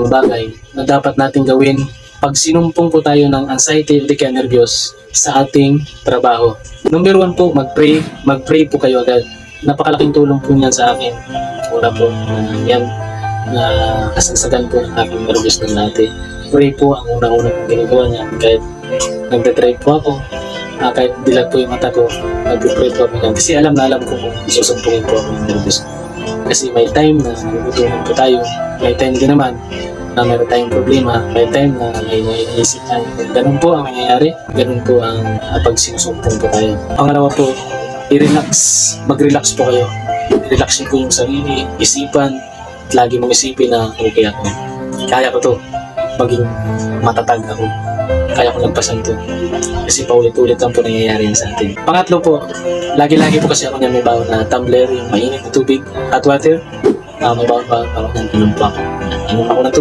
bagay na dapat natin gawin pag sinumpong po tayo ng anxiety kaya nervyos sa ating trabaho. Number one po, mag-pray. Mag-pray po kayo agad. Napakalaking tulong po niyan sa akin. Una po, uh, yan, na kasagsagan po ng aking nervyos ng dati. Pray po ang unang-unang kong ginagawa niya. Kahit nagbe-pray po ako, ah, kahit dilag po yung mata ko, nagbe-pray po ako niyan. Kasi alam na alam ko kung susumpungin po ako ng nervyos. Kasi may time na nagugutuhan po tayo. May time din naman na meron tayong problema. May time na may naiisip tayo. Ganun po ang nangyayari. Ganun po ang uh, pag sinusumpong po tayo. Pangalawa po, i-relax. Mag-relax po kayo. Relax niyo po yung sarili, isipan. At lagi mong isipin na okay ako. Kaya ko to. Maging matatag ako. Kaya ko lagpasan to. Kasi paulit-ulit lang po nangyayari sa atin. Pangatlo po, lagi-lagi po kasi ako niya may bawon na tumbler, yung mainit na tubig, hot water. Ah, may bawon pa ako ng inom po ako. Ako tubig.